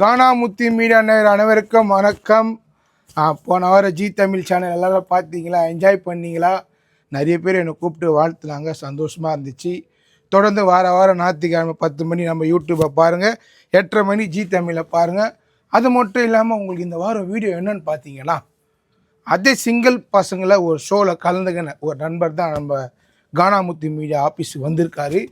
கானாமுத்தி media நேர் அனைவருக்கும் வணக்கம். போன வாரம் ஜி தமிழ் சேனல் எல்லாரும் பார்த்தீங்களா? என்ஜாய் பண்ணீங்களா? நிறைய பேர் என்னை கூப்பிட்டு வாழ்த்துனாங்க. சந்தோஷமாக இருந்துச்சு. தொடர்ந்து வார வாரம் ஞாயிற்றுக்கிழமை பத்து மணி நம்ம யூடியூப்பை பாருங்கள் எட்டரை மணி ஜி தமிழை பாருங்கள் அது மட்டும் இல்லாமல் உங்களுக்கு இந்த வாரம் வீடியோ என்னன்னு பார்த்தீங்கன்னா அதே சிங்கிள் பசங்களை ஒரு ஷோவில் கலந்துக்கின ஒரு நண்பர் தான் நம்ம கானாமுத்தி மீடியா ஆஃபீஸுக்கு வந்திருக்காரு.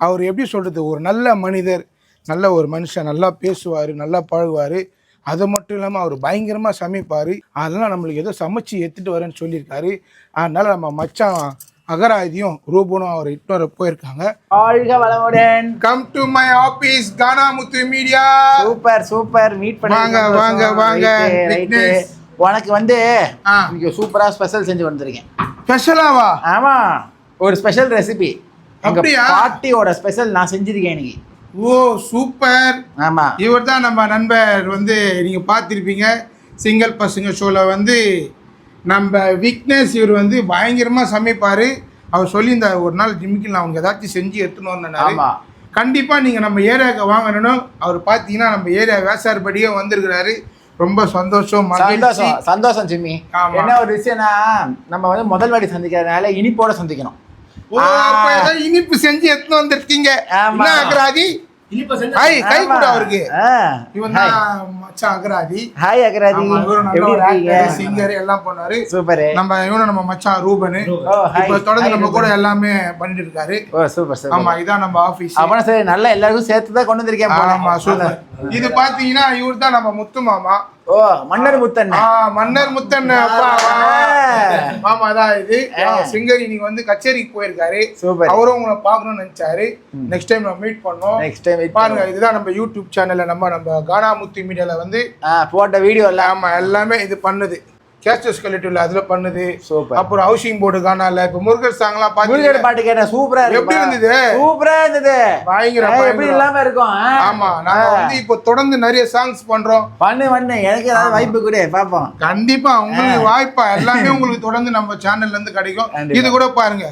அவர் எப்படி சொல்கிறது ஒரு நல்ல மனிதர். நல்ல ஒரு மனுஷன் நல்லா பேசுவார் நல்லா பழகுவார். அது மட்டும் இல்லாமல் அவர் பயங்கரமாக சமைப்பார். அதெல்லாம் நம்மளுக்கு ஏதோ சமைச்சு எடுத்துகிட்டு வரேன்னு சொல்லியிருக்காரு. அதனால் நம்ம மச்சான் அகராதியும் ரூபனும் அவர் இட்டு வர போயிருக்காங்க. வளமுடன். Come to my office Ganamuthu media super super. Meet பண்ணி வாங்க, வாங்க. உனக்கு வந்து. இன்னைக்கு சூப்பரா ஸ்பெஷல் செஞ்சு வந்திருக்கேன். ஸ்பெஷலாவா ஆமா. ஒரு ஸ்பெஷல் ரெசிபி அப்படியா? பாட்டியோட ஸ்பெஷல் நான் செஞ்சிருக்கேன் இன்னைக்கு. Oh super. ஆமா. இவர் தான் நம்ம நண்பர் வந்து நீங்கள் பார்த்துருப்பீங்க. சிங்கிள் பசங்க ஷோவில் வந்து நம்ம விக்னேஷ் இவர் வந்து பயங்கரமாக சமைப்பார். அவர் சொல்லியிருந்தார் ஒரு நாள் ஜிம்மிக்கு நான் அவங்க ஏதாச்சும் செஞ்சு எடுத்துன்னு ஆமா. கண்டிப்பாக நீங்கள் நம்ம ஏரியாவுக்கு வாங்கணும். அவர் பார்த்தீங்கன்னா நம்ம ஏரியா வேசார்படியே வந்திருக்கிறாரு. ரொம்ப சந்தோஷம் சந்தோஷம் சந்தோஷம் ஜிம்மி. என்ன ஒரு விஷயம்னா நம்ம வந்து முதல் வாட்டி சந்திக்கிறதுனால இனிப்போட சந்திக்கணும். இனிப்பு செஞ்சு எடுத்துன்னு வந்திருக்கீங்க. என்ன அகராதி ஹாய் கை கூட அவருக்கு. ஆ. இவன் தான் மச்சான் அகராதி. ஹாய் அகராதி. எப்படி இருக்கீங்க? எல்லாம் பண்ணாரு. சூப்பர். நம்ம இவனும் நம்ம மச்சான் ரூபனு. இப்ப தொடர்ந்து நம்ம கூட எல்லாமே பண்ணிட்டு இருக்காரு. ஓ சூப்பர் ஆமா இதான் நம்ம ஆபீஸ் அப்பனா சரி நல்லா எல்லாருக்கும் சேர்த்து தான் கொண்டு வந்திருக்கேன். ஆமா சூப்பர். இது பாத்தீங்கன்னா இவர் தான் நம்ம முத்து மாமா. ஓ மன்னர் முத்தன் ஆ மன்னர் முத்தன். மாமா தான் இது. சிங்கர் இன்னைக்கு வந்து கச்சேரிக்கு போயிருக்காரு. சூப்பர். அவரும் உங்களை பார்க்கணும்னு நினைச்சாரு. நெக்ஸ்ட் டைம் நம்ம மீட் பண்ணோம் நெக்ஸ்ட் டைம் பாருங்க இதுதான் நம்ம யூடியூப் சேனல்ல நம்ம நம்ம கானா முத்து மீடியால வந்து போட்ட வீடியோ எல்லாம். ஆமா எல்லாமே இது பண்ணுது. கேஸ்டஸ் கலெக்டிவ்ல அதுல பண்ணுது. அப்புறம் ஹவுசிங் போர்டு காணால இப்ப முருகர் சாங்லாம் பாத்தீங்க. பாட்டு கேட்டேன் சூப்பரா எப்படி இருந்தது? சூப்பரா இருந்தது. பயங்கர எப்படி. இல்லாம இருக்கும்? ஆமா நாங்க வந்து இப்போ தொடர்ந்து நிறைய சாங்ஸ் பண்றோம். பண்ணு பண்ணு. எனக்கு ஏதாவது வாய்ப்பு கொடு பாப்போம். கண்டிப்பா உங்களுக்கு வாய்ப்பா எல்லாமே உங்களுக்கு தொடர்ந்து நம்ம சேனல்ல இருந்து கிடைக்கும். இது கூட பாருங்க.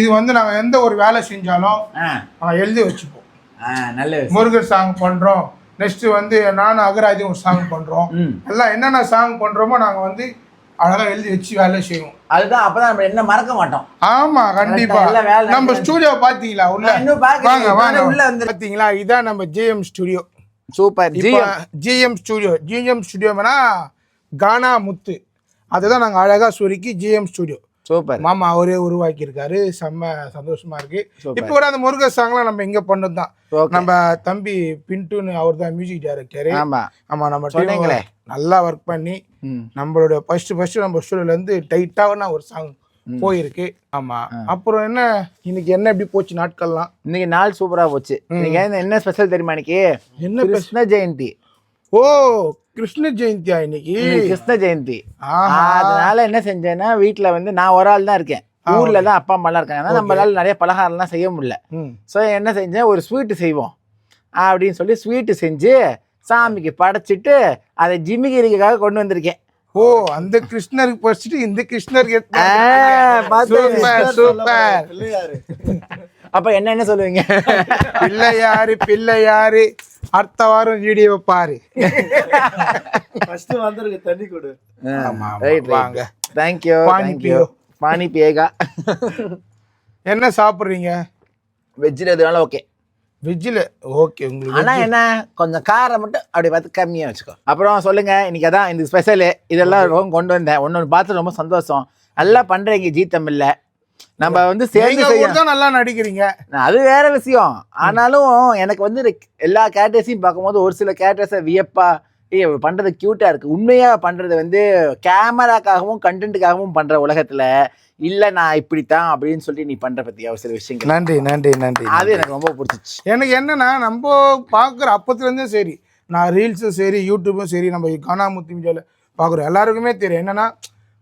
இது வந்து நாங்க எந்த ஒரு வேலை செஞ்சாலும் எழுதி வச்சுப்போம். நல்ல. முருகர் சாங் பண்றோம். நெக்ஸ்ட் வந்து நானும் அகராஜும் ஒரு சாங் பண்றோம். எல்லாம் என்னென்ன சாங் பண்றோமோ நாங்க வந்து அழகா எழுதி வச்சு வேலை செய்வோம். அதுதான் அப்பதான் நம்ம என்ன மறக்க மாட்டோம். ஆமா கண்டிப்பா. நம்ம. ஸ்டூடியோ பாத்தீங்களா? உள்ள. வாங்க வாங்க. உள்ள வந்து- பாத்தீங்களா? இதான் நம்ம GM studio super GM studio GM ஸ்டுடியோனா Gana Muthu. அதுதான் நாங்க அழகா சுருக்கி ஜிஎம் ஸ்டுடியோ சூப்பர். மாமா அவரே உருவாக்கி இருக்காரு செம்ம சந்தோஷமா இருக்கு. இப்போ கூட அந்த முருகர் சாங்லாம் நம்ம இங்க பண்ணது தான். நம்ம தம்பி பின்ட்டுன்னு அவர் தான் மியூசிக் டைரக்டர் ஆமா. ஆமா நம்ம சொன்னீங்களே. நல்லா ஒர்க் பண்ணி. நம்மளோட ஃபர்ஸ்ட் ஃபர்ஸ்ட் நம்ம ஸ்டுடியோல இருந்து டைட்டான ஒரு சாங் போயிருக்கு. ஆமா. அப்புறம் என்ன? இன்னைக்கு என்ன எப்படி போச்சு நாட்கள்லாம்? இன்னைக்கு நாள் சூப்பரா போச்சு. நீங்க என்ன ஸ்பெஷல் தெரியுமா இன்னைக்கு? என்ன கிருஷ்ண ஜெயந்தி. ஓ கிருஷ்ண ஜெயந்தியா இன்னைக்கு? கிருஷ்ண ஜெயந்தி. அதனால என்ன செஞ்சேன்னா வீட்ல வந்து நான் ஒரு ஆள் தான் இருக்கேன் ஊர்ல தான் அப்பா அம்மா எல்லாம் இருக்காங்க. நம்மளால நிறைய பலகாரம்லாம் செய்ய முடியல. ஸோ என்ன செஞ்சேன்? ஒரு ஸ்வீட்டு செய்வோம். அப்படின்னு சொல்லி ஸ்வீட்டு செஞ்சு சாமிக்கு படைச்சிட்டு அதை ஜிமிகிரிக்காக கொண்டு வந்திருக்கேன். ஓ அந்த கிருஷ்ணருக்கு படிச்சுட்டு இந்த கிருஷ்ணருக்கு அப்ப என்ன என்ன சொல்லுவீங்க? பிள்ளையாரு பிள்ளையாரு அடுத்த வாரம் வீடியோ பாரு. ஃபர்ஸ்ட் வந்திருக்கு தண்ணி கொடு. ஆமா, ஆமா, ரைட் வாங்க. தேங்க்யூ பானி தேங்க்யூ பியோ. பானி பேகா என்ன சாப்பிடுறீங்க? வெஜ்ஜில் எதுனாலும் ஓகே வெஜ்ஜில் ஓகே உங்களுக்கு ஆனா என்ன கொஞ்சம் காரம் மட்டும் அப்படி பார்த்து கம்மியா வச்சுக்கோ. அப்புறம் சொல்லுங்க இன்னைக்கு அதான் இந்த ஸ்பெஷலு இதெல்லாம் ரொம்ப கொண்டு வந்தேன். ஒன்று ஒன்று பார்த்து ரொம்ப சந்தோஷம். நல்லா பண்றீங்க ஜி தமிழ்ல. நம்ம வந்து சேர்ந்து நீங்க செய்ய கூட தான் நல்லா நடிக்கிறீங்க. அது வேற விஷயம். ஆனாலும் எனக்கு வந்து எல்லா கேரக்டர்ஸையும் பார்க்கும்போது ஒரு சில கேரக்டர்ஸை வியப்பா ஏய் இவ பண்றது கியூட்டா இருக்கு. உண்மையா பண்றது வந்து கேமராக்காகவும் கண்டென்ட்டுக்காகவும் பண்ற உலகத்துல இல்ல நான் இப்படித்தான் அப்படின்னு சொல்லி நீ பண்ற பத்தியா? ஒரு சில விஷயங்கள். நன்றி நன்றி நன்றி அது எனக்கு ரொம்ப பிடிச்சிச்சு எனக்கு என்னன்னா நம்ம பார்க்குற அப்பத்துலேருந்தே சரி. நான் ரீல்ஸும் சரி யூடியூப்பும் சரி நம்ம கானாமுத்தி மீடியாவில் பார்க்குறோம் எல்லாருக்குமே தெரியும். என்னன்னா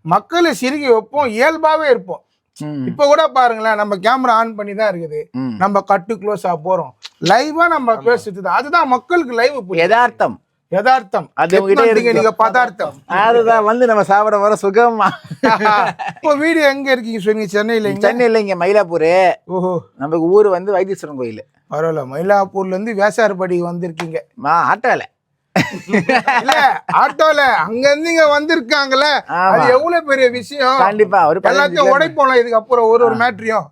மக்களை சிரிக்க வைப்போம் இயல்பாகவே இருப்போம். இப்போ கூட பாருங்களேன் நம்ம கேமரா ஆன் பண்ணி தான் இருக்குது. நம்ம கட்டு க்ளோஸா போறோம். லைவா நம்ம பேசுறது தான். அதுதான் மக்களுக்கு லைவ் யதார்த்தம். யதார்த்தம். அது. நீங்க பதார்த்தம். அதுதான் வந்து நம்ம சாப்பிட வர சுகமா. இப்போ வீடியோ எங்க இருக்கீங்க சொன்னீங்க? சென்னையில சென்னையில் இங்க மயிலாப்பூர். ஓஹோ. நமக்கு ஊர் வந்து வைத்தீஸ்வரன் கோயில். பரவாயில்ல. மயிலாப்பூர்ல இருந்து வேசார்படி வந்திருக்கீங்க. மா ஆட்டோல ஆட்டோல அங்க இருந்து இங்க வந்திருக்காங்கல்ல அது எவ்வளவு பெரிய விஷயம்? கண்டிப்பா ஒரு எல்லாத்தையும் உடைப்போம்ல இதுக்கு அப்புறம் ஒரு ஒரு மேட்ரியும்.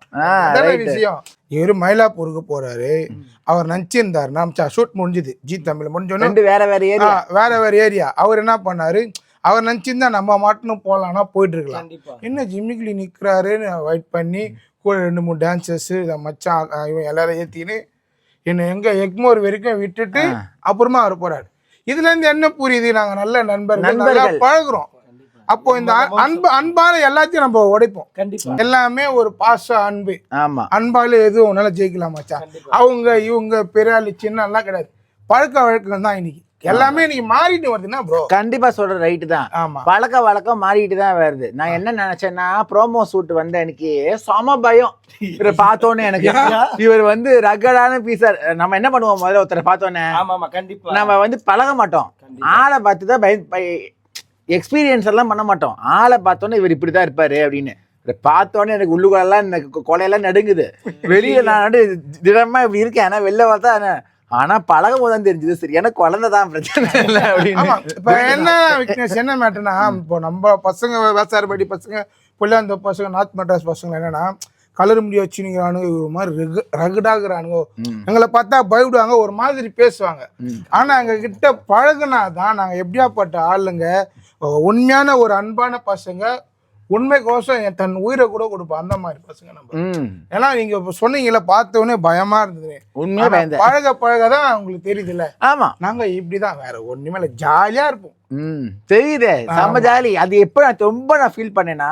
விஷயம். இவரு மயிலாப்பூருக்கு போறாரு. அவர் நினைச்சிருந்தாரு நாம் ஷூட் முடிஞ்சுது. ஜி தமிழ் முடிஞ்சோன்னு. ரெண்டு வேற வேற ஏரியா. வேற வேற ஏரியா. அவர் என்ன பண்ணாரு? அவர் நினைச்சிருந்தா நம்ம மாட்டணும் போலாம்னா போயிட்டு இருக்கலாம் என்ன ஜிம்மிக்கிளி நிற்கிறாருன்னு வெயிட் பண்ணி கூட ரெண்டு மூணு டான்சர்ஸ் இதை மச்சான் இவன் எல்லாரும் ஏற்றின்னு என்னை எங்க எக்மோர் வரைக்கும் விட்டுட்டு. அப்புறமா அவர் போறாரு. இதுல இருந்து என்ன புரியுது? நாங்க நல்ல நண்பர்கள் நல்லா. பழகுறோம். அப்போ இந்த அன்பு அன்பால எல்லாத்தையும் நம்ம உடைப்போம். கண்டிப்பா. எல்லாமே ஒரு பாசம் அன்பு. ஆமா. அன்பால எதுவும் உன்னால ஜெயிக்கலாம் மச்சான். அவங்க இவங்க பெரியாளு சின்ன எல்லாம் கிடையாது. பழக்க வழக்கம் தான் இன்னைக்கு. எல்லாமே இன்னைக்கு மாறிட்டு வருதுன்னா ப்ரோ கண்டிப்பா சொல்ற ரைட்டு தான். ஆமா. பழக்க வழக்கம் மாறிட்டு தான் வருது. நான் என்ன நினைச்சேன்னா ப்ரோமோ ஷூட் வந்த எனக்கு செம பயம். இவரை பார்த்தோன்னே எனக்கு. இவர் வந்து ரகடான பீசர் நம்ம என்ன பண்ணுவோம் முதல்ல ஒருத்தரை பார்த்தோன்னே? ஆமா கண்டிப்பா. நம்ம வந்து பழக மாட்டோம். ஆளை பார்த்து தான் பய எக்ஸ்பீரியன்ஸ் எல்லாம் பண்ண மாட்டோம். ஆளை பார்த்தோன்னே இவர் இப்படி தான் இருப்பாரு அப்படின்னு. பார்த்தோன்னே எனக்கு உள்ளுக்குள்ளெல்லாம் இந்த கொ- கொலையெல்லாம் நடுங்குது. வெளியே நான் திடமா இப்படி இருக்கேன். ஆனா வெளில பார்த்தா ஆனா பழகும் போது தான் தெரிஞ்சது. சரி எனக்கு குழந்தை தான் பிரச்சனை இல்லை அப்படின்னு. இப்ப என்ன விக்னேஷ் என்ன மேட்டர்னா இப்போ நம்ம பசங்க வேசாரப்படி பசங்க புள்ளாந்த பசங்க நார்த் மெட்ராஸ் பசங்க என்னன்னா கலர் முடி வச்சுனுங்கிறானுங்க ஒரு மாதிரி ரகு ரகுடாகிறானுங்க. எங்களை பார்த்தா பயப்படுவாங்க ஒரு மாதிரி பேசுவாங்க. ஆனா எங்க கிட்ட பழகுனா தான் நாங்க எப்படியாப்பட்ட ஆளுங்க உண்மையான ஒரு அன்பான பசங்க உண்மைக்கோசம் என் தன் உயிரை கூட கொடுப்போம் அந்த மாதிரி பசங்க நம்ம. ஏன்னா நீங்க இப்ப சொன்னீங்கல்ல பார்த்த உடனே பயமா இருந்தது. உண்மையா ஆனா பயந்தேன். பழக பழக தான் உங்களுக்கு தெரியுதுல்ல. ஆமா. நாங்க இப்படிதான் வேற ஒண்ணுமே இல்லை ஜாலியா இருப்போம். ம். தெரியுதே செம்ம ஜாலி. அது எப்போ நான் ரொம்ப நான் ஃபீல் பண்ணேன்னா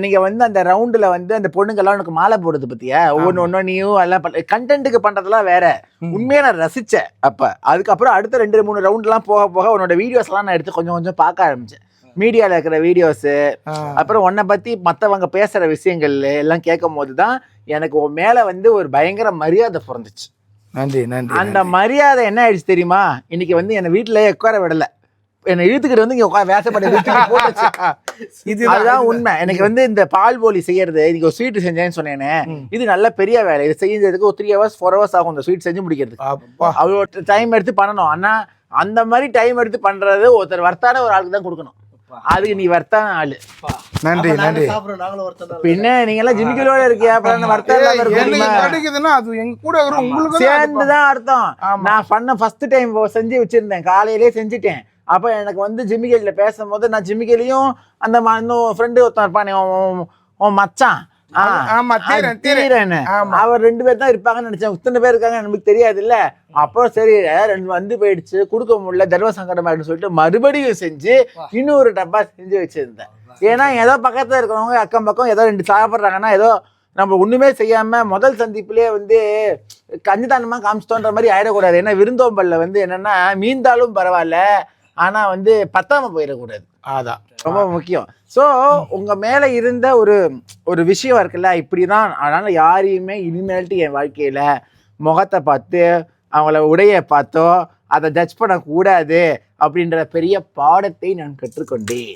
நீங்க வந்து அந்த ரவுண்டுல வந்து அந்த பொண்ணுங்கெல்லாம் உனக்கு மாலை போடுது பத்தியா? ஒவ்வொன்று ஒன்றும் நீயும் எல்லாம் கண்டென்ட்டுக்கு பண்றதெல்லாம் வேற. உண்மையா நான் ரசிச்சேன் அப்ப. அதுக்கப்புறம் அடுத்த ரெண்டு மூணு ரவுண்ட்லாம் போக போக உன்னோட வீடியோஸ் எல்லாம் நான் எடுத்து கொஞ்சம் கொஞ்சம் பார்க்க ஆரம்பிச்சேன். மீடியால இருக்கிற வீடியோஸ். அப்புறம் உன்னை பத்தி மத்தவங்க பேசுற விஷயங்கள் எல்லாம் கேட்கும் போது தான் எனக்கு உன் மேல வந்து ஒரு பயங்கர மரியாதை பிறந்துச்சு. நன்றி நன்றி அந்த மரியாதை என்ன ஆயிடுச்சு தெரியுமா? இன்னைக்கு வந்து என்னை வீட்டுல உட்கார விடல. என்னை இழுத்துக்கிட்டு வந்து இங்க உட்கார வேசப்பட போட்டுச்சு இது அதுதான் உண்மை. எனக்கு வந்து இந்த பால் போலி செய்யறது இன்னைக்கு ஒரு ஸ்வீட் செஞ்சேன்னு சொன்னேனே. இது நல்ல பெரிய வேலை. இது செய்யறதுக்கு ஒரு த்ரீ ஹவர்ஸ் ஃபோர் ஹவர்ஸ் ஆகும் இந்த ஸ்வீட் செஞ்சு முடிக்கிறதுக்கு. அப்பா. அவ்வளோ டைம் எடுத்து பண்ணணும். ஆனா அந்த மாதிரி டைம் எடுத்து பண்றது ஒருத்தர் வர்த்தான ஒரு ஆளுக்கு தான் கொடுக்கணும். அதுக்கு நீ வர்த்தான ஆளு. நன்றி நன்றி. பின்ன நீங்க எல்லாம் ஜிமிக்கலோட இருக்கியா? அப்புறம் இருக்க எனக்கு முடியுமா? கிடைக்குதுன்னா அது எங்க கூட வரும் உங்களுக்கு சேர்ந்து தான் அர்த்தம். நான் பண்ண ஃபர்ஸ்ட் டைம் செஞ்சு வச்சிருந்தேன். காலையிலே செஞ்சுட்டேன். அப்ப எனக்கு வந்து ஜிமிகேஜ்ல பேசும்போது நான் ஜிமிகேலையும் அந்த ம- இன்னும் ஃப்ரெண்டு ஒருத்தன் இருப்பானே உன் மச்சான். ஆமா, தீரன், தீரன். அவர் ரெண்டு பேர் தான் இருப்பாங்கன்னு நினைச்சேன். இத்தனை பேர் இருக்காங்க நமக்கு தெரியாது இல்ல அப்புறம் சரி ரெண்டு வந்து போயிடுச்சு. கொடுக்க முடியல தர்ம சங்கடம் ஆயிடுன்னு சொல்லிட்டு மறுபடியும் செஞ்சு இன்னொரு டப்பா செஞ்சு வச்சிருந்தேன். ஏன்னா ஏதோ பக்கத்துல இருக்கிறவங்க அக்கம் பக்கம் ஏதோ ரெண்டு சாப்பிட்றாங்கன்னா ஏதோ நம்ம ஒண்ணுமே செய்யாம முதல் சந்திப்புலயே வந்து கஞ்சிதானமா காமிச்சிட்டோன்ற மாதிரி ஆயிடக்கூடாது. ஏன்னா விருந்தோம்பல்ல வந்து என்னன்னா மீந்தாலும் பரவாயில்ல. ஆனா வந்து பத்தாம போயிடக்கூடாது. அதான். ரொம்ப முக்கியம். ஸோ உங்க மேல இருந்த ஒரு ஒரு விஷயம் இருக்குல்ல இப்படிதான் அதனால யாரையுமே இனிமேல்ட்டு என் வாழ்க்கையில முகத்தை பார்த்து அவங்கள உடைய பார்த்தோ அதை ஜட்ஜ் பண்ணக்கூடாது அப்படின்ற பெரிய பாடத்தை நான் கற்றுக்கொண்டேன்.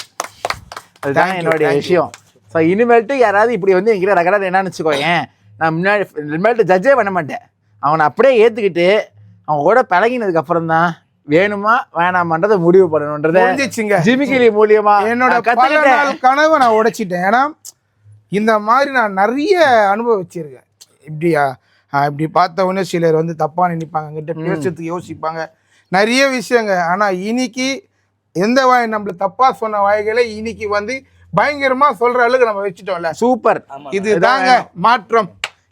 அதுதான் என்னுடைய. விஷயம். ஸோ இனிமேல்ட்டு யாராவது இப்படி வந்து என்கிட்ட ரகடாது என்னன்னு வச்சுக்கோயேன் நான் முன்னாடி இனிமேல்ட்டு ஜட்ஜே பண்ண மாட்டேன். அவனை அப்படியே ஏற்றுக்கிட்டு அவங்க கூட பழகினதுக்கு அப்புறம் தான் வேணுமா வேணாமான்றதை முடிவு பண்ணணுன்றத முடிஞ்சிச்சுங்க. ஜிமிக்கிலி மூலியமா என்னோட கனவை நான் உடைச்சிட்டேன். ஏன்னா இந்த மாதிரி நான் நிறைய அனுபவிச்சிருக்கேன். இப்படியா? இப்படி பார்த்த உடனே சிலர் வந்து தப்பா நினைப்பாங்க கிட்ட பேசுறதுக்கு யோசிப்பாங்க. நிறைய விஷயங்க. ஆனா இன்னைக்கு எந்த வாய் நம்மள தப்பா சொன்ன வாய்களை இன்னைக்கு வந்து பயங்கரமா சொல்ற அளவுக்கு நம்ம வச்சுட்டோம்ல. சூப்பர். ஆமா. இது தாங்க மாற்றம்.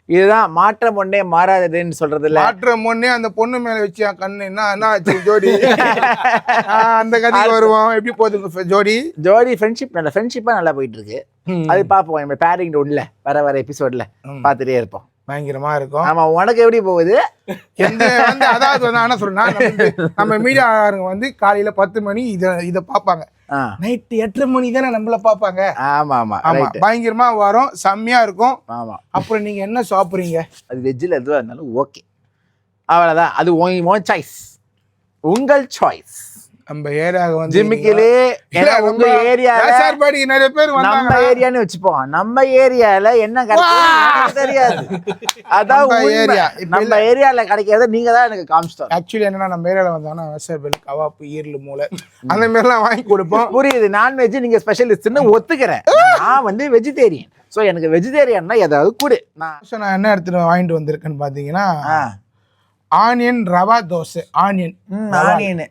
இதுதான் மாற்றம் ஒன்றே மாறாததுன்னு சொல்றது இல்ல மாற்றம் ஒண்ணே அந்த பொண்ணு மேல வச்சு என் கண்ணு. என்ன என்ன ஆச்சு ஜோடி? அந்த கதைக்கு வருவோம். எப்படி போகுது ஜோடி? ஜோடி ஃப்ரெண்ட்ஷிப் நல்ல ஃப்ரெண்ட்ஷிப்பா நல்லா போயிட்டு இருக்கு அது பார்ப்போம் நம்ம பேரிங் ஒன்ல வர வர எபிசோட்ல ம். பார்த்துட்டே இருப்போம். பயங்கரமா இருக்கும். ஆமா உனக்கு எப்படி போகுது? எந்த வந்து அதாவது வந்து என்ன சொல்றேன்னா நம்ம மீடியாங்க வந்து காலையில பத்து மணி இத இத பார்ப்பாங்க. நைட்டு எட்டரை மணி தானே நம்மள பார்ப்பாங்க? ஆமா ஆமா ஆமா. பயங்கரமா வரும் செம்மையா இருக்கும். ஆமா. அப்புறம் நீங்க என்ன சாப்பிடுறீங்க? அது வெஜ்ஜில் எதுவாக இருந்தாலும் ஓகே அவ்வளோதான் அது உன் சாய்ஸ் உங்கள் சாய்ஸ் நம்ம ஏரியாவுக்கு வந்து ஜிம்மிக்கிலே உங்க ஏரியால வேசார்பாடிக்கு நிறைய பேர் நம்ம ஏரியான்னு வச்சுப்போம். நம்ம ஏரியால என்ன கிடைக்கும் தெரியாது. அதான். ஏரியா. நம்ம ஏரியால கிடைக்கிறத நீங்க தான் எனக்கு காமிச்சிட்டோம் ஆக்சுவலி என்னன்னா நம்ம ஏரியாவில் வந்தாங்கன்னா வேசார்பாடி கவாப்பு ஈரல் மூளை அந்த மாதிரிலாம் வாங்கி கொடுப்போம். புரியுது. நான்வெஜ் நீங்க ஸ்பெஷலிஸ்ட்னு ஒத்துக்கிறேன். நான் வந்து வெஜிடேரியன் சோ எனக்கு வெஜிடேரியன்னா ஏதாவது கொடு. நான் So, நான் என்ன எடுத்துட்டு வாங்கிட்டு வந்திருக்கேன்னு பார்த்தீங்கன்னா. Onion rava dosa. Onion. Onion.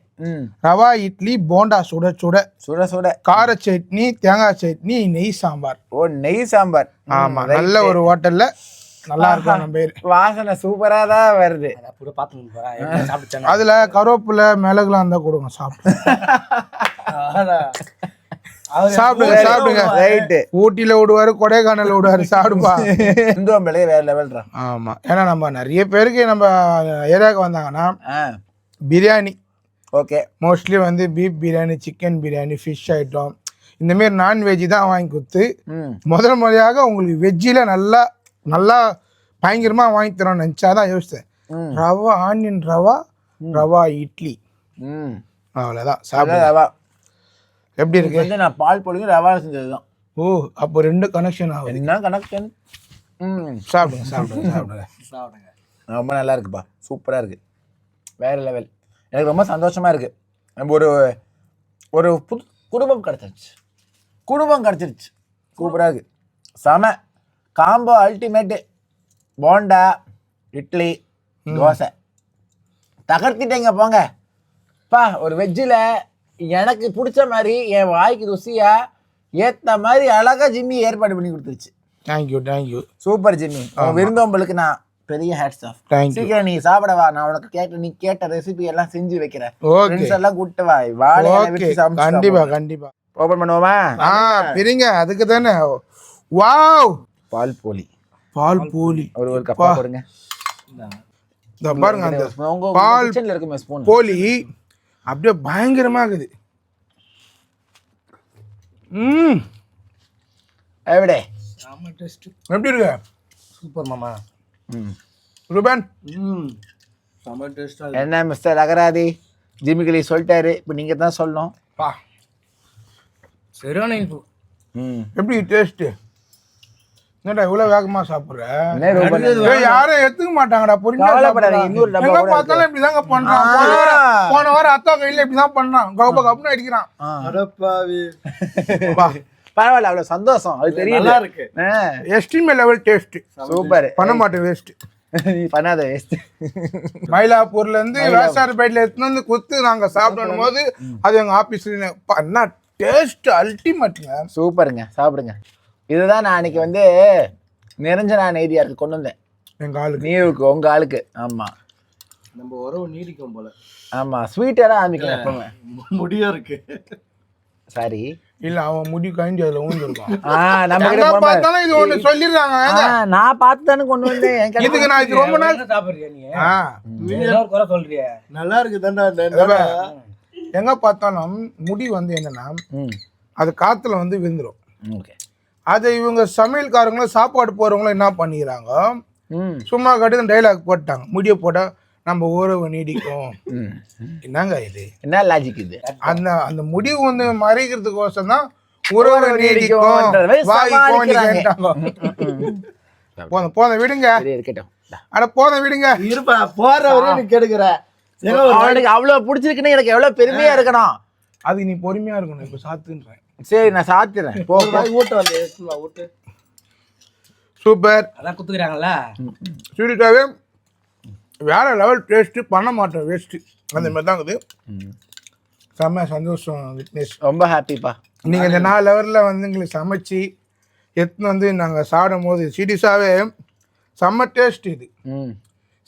Rava idli bonda சுட சுட. சுட சுட. கார சட்னி தேங்காய் சட்னி நெய் சாம்பார். ஓ நெய் சாம்பார். ஆமா. நல்ல ஒரு ஹோட்டல்ல நல்லா இருக்கும் நம்ம பேர். வாசனை சூப்பரா தான் வருது. அதுல கருவேப்பிலை மிளகுலாம் இருந்தா கொடுங்க சாப்பிட்டு சாப்பிடுங்க சாப்பிடுங்க. ரைட்டு ஊட்டியில விடுவாரு கொடைக்கானல் விடுவாரு சாப்பிடுப்பா. இந்துவம்பளே வேற லெவல்ரா ஆமா. ஏன்னா நம்ம நிறைய பேருக்கு நம்ம ஏரியாவுக்கு வந்தாங்கன்னா பிரியாணி. ஓகே மோஸ்ட்லி வந்து beef biryani chicken biryani fish item இந்த மாதிரி நான்வெஜ் தான் வாங்கி கொடுத்து முதல் முறையாக உங்களுக்கு வெஜ்ஜில் நல்லா நல்லா பயங்கரமாக வாங்கி தரோம்னு நினச்சா தான் யோசித்தேன். ரவா ஆனியன் ரவா ரவா இட்லி. ம். அவ்வளோதான் சாப்பிடு ரவா. எப்படி இருக்கு? வந்து நான் பால் பொழியும் ரவா செஞ்சது தான் ஓ அப்போ ரெண்டு கனெக்ஷன் ஆகுது. என்ன கனெக்ஷன் ம். சாப்பிடுங்க சாப்பிடுங்க சாப்பிடுங்க. சாப்பிடுங்க. ரொம்ப நல்லா இருக்குப்பா. சூப்பராக இருக்கு. வேற லெவல் எனக்கு ரொம்ப சந்தோஷமா இருக்கு. நம்ம ஒரு ஒரு புது குடும்பம் கிடச்சிருச்சு. குடும்பம் கிடச்சிருச்சு. சூப்பராக இருக்கு. செம. Combo ultimate bonda idli dosa. தகர்த்திட்டேங்க போங்க. பா ஒரு வெஜ்ஜில் எனக்கு பிடிச்ச மாதிரி என் வாய்க்கு ருசியா ஏத்த மாதிரி அழகா ஜிம்மி ஏற்பாடு பண்ணி கொடுத்துருச்சு. Thank you thank you super Jimmy. விருந்தோம்பலுக்கு நான் பெரிய ஹேட்ஸ் ஆஃப் சீக்கிரம் நீ சாப்பிட வா. நான் உனக்கு கேட்ட நீ கேட்ட ரெசிபி எல்லாம் செஞ்சு வைக்கிறேன். ஃப்ரெண்ட்ஸ் எல்லாம் கூப்பிட்டு வா. வாழை கண்டிப்பா கண்டிப்பா. ஓபன் பண்ணுவோமா? ஆ பிரிங்க. அதுக்கு தானே. வாவ் பால் போலி. பால் போலி. ஒரு ஒரு கப்பா கொடுங்க இந்த பாருங்க அந்த பால் கிச்சன்ல இருக்குமே ஸ்பூன் போலி. அப்படியே பயங்கரமா இருக்குது. ம். டேஸ்ட் எப்படி இருக்கு? சூப்பர் மாமா. ரூபன். என்ன மிஸ்டர் அகராதி? ஜிமிகிலி சொல்லிட்டாரு. இப்போ நீங்க தான் சொல்லணும். பா. சரியான இனிப்பு ம். எப்படி டேஸ்ட் என்னடா இவ்வளவு வேகமா சாப்பிடுற? யாரும் எடுத்துக்க மாட்டாங்கடா. கூட பார்த்தாலும் இப்படிதாங்க பண்றான். போன வாரம் போன வாரம் அத்தா கையில இப்படிதான் பண்றான் கவுப்ப கப்புன்னு அடிக்கிறான். பரவாயில்ல அவ்வளவு சந்தோஷம். அது தெரியுது. நல்லா இருக்கு எஸ்டிமே லெவல் டேஸ்ட் சூப்பர். பண்ண மாட்டேன் வேஸ்ட் நீ பண்ணாத வேஸ்ட் மயிலாப்பூர்ல இருந்து வேசார்பேட்ல எடுத்துன்னு வந்து குத்து நாங்க சாப்பிடும் போது அது எங்க ஆபீஸ்ல என்ன டேஸ்ட் அல்டிமேட்டுங்க சூப்பருங்க. சாப்பிடுங்க. இதுதான் நான் அன்னைக்கு வந்து நிரஞ்சனா ஏரியாவுக்கு கொண்டு வந்தேன். எங்க ஆளுக்கு. நீவுக்கு உங்க ஆளுக்கு. ஆமா. நம்ம உறவு நீடிக்கும் போல. ஆமா ஸ்வீட்டாக ஆரம்பிக்கலாம் எப்பவுமே. முடியும் இருக்கு. சாரி இல்ல அவன் முடி கழிஞ்சு அதுல நம்ம கிட்ட போகும்போது- பார்த்தாலும் இது ஒண்ணு சொல்லிடுறாங்க. நான் பார்த்து தானே கொண்டு வந்தேன். இதுக்கு நான் இது ரொம்ப நாள் சாப்பிடுறியா நீ? குறை சொல்றிய. நல்லா இருக்கு தாண்டா எங்க பார்த்தாலும் முடி வந்து என்னன்னா அது காத்துல வந்து விழுந்துரும். ஓகே. அதை இவங்க சமையல்காரங்களும் சாப்பாடு போறவங்களும் என்ன பண்ணிக்கிறாங்க? சும்மா கட்டு டைலாக் போட்டாங்க. முடிய போட்டா நம்ம உறவு நீடிக்கும். ம் என்னங்க இது? என்ன லாஜிக் இது? அந்த அந்த முடிவு வந்து மறைக்கிறதுக்கோசம் தான் உறவு நீடிக்கும் போத போத விடுங்க. அட போத விடுங்க. இருப்பா போற வரையும் நீ கெடுக்கிற அவனுக்கு அவ்வளவு பிடிச்சிருக்குன்னு எனக்கு எவ்வளவு பெருமையா இருக்கணும்? அதுக்கு நீ பொறுமையா இருக்கணும் இப்ப சாத்துன்றேன். சரி நான் சாத்திடுறேன். போ ஊட்ட வந்து சும்மா ஊட்டு. சூப்பர். அதான் குத்துக்கிறாங்கல்ல? ஸ்வீட்டாவே வேற லெவல் டேஸ்ட் பண்ண மாட்டோம் வேஸ்ட் அந்த மாதிரி தான் இருக்குது. செம்ம சந்தோஷம் விட்னஸ் ரொம்ப ஹாப்பிப்பா நீங்க இந்த நாலு லெவலில் வந்து எங்களுக்கு சமைச்சு எடுத்துன்னு வந்து நாங்கள் சாப்பிடும் போது சீரியஸாகவே செம்ம டேஸ்ட் இது.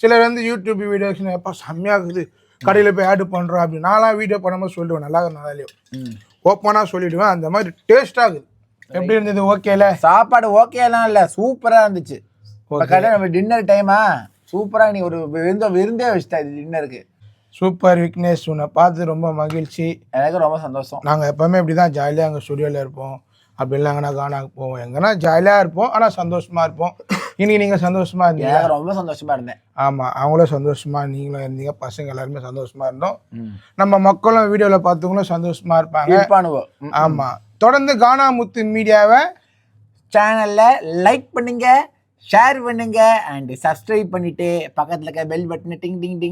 சிலர் வந்து யூடியூப் வீடியோஸ் எப்பா செம்மையாக இருக்குது. கடையில் போய் ஆட் பண்ணுறோம் அப்படி நான்லாம் வீடியோ பண்ணும்போது சொல்லிடுவேன் நல்லா இருக்குது நல்லா இல்லையோ ம் ஓப்பனாக சொல்லிடுவேன் அந்த மாதிரி டேஸ்ட் ஆகுது எப்படி இருந்தது ஓகேல சாப்பாடு ஓகேலாம் இல்ல சூப்பரா இருந்துச்சு. இப்ப கடை நம்ம டின்னர் டைமா சூப்பரா நீ ஒரு விருந்த விருந்தே வச்சுட்டா இது டின்னருக்கு சூப்பர் விக்னேஷ் உன்னை பார்த்து ரொம்ப மகிழ்ச்சி. எனக்கு ரொம்ப சந்தோஷம். நாங்கள் எப்போவுமே இப்படி தான் ஜாலியாக அங்கே ஸ்டுடியோவில் இருப்போம். அப்படி இல்லைங்கன்னா கானாக்கு போவோம். எங்கன்னா ஜாலியாக இருப்போம் ஆனால் சந்தோஷமாக இருப்போம். இன்னைக்கு நீங்கள் சந்தோஷமா இருந்தீங்க ரொம்ப சந்தோஷமா இருந்தேன். ஆமாம் அவங்களும் சந்தோஷமா நீங்களும் இருந்தீங்க. பசங்க எல்லாருமே சந்தோஷமா இருந்தோம். நம்ம மக்களும் வீடியோவில் பார்த்தவங்களும் சந்தோஷமா இருப்பாங்க. ஆமாம் தொடர்ந்து கானாமுத்து மீடியாவை சேனல்ல லைக் பண்ணுங்க. ஷேர் பண்ணுங்க அண்ட் சப்ஸ்கிரைப் பண்ணிட்டு பக்கத்துல இருக்க பெல் பட்டனை டிங் டிங் டிங்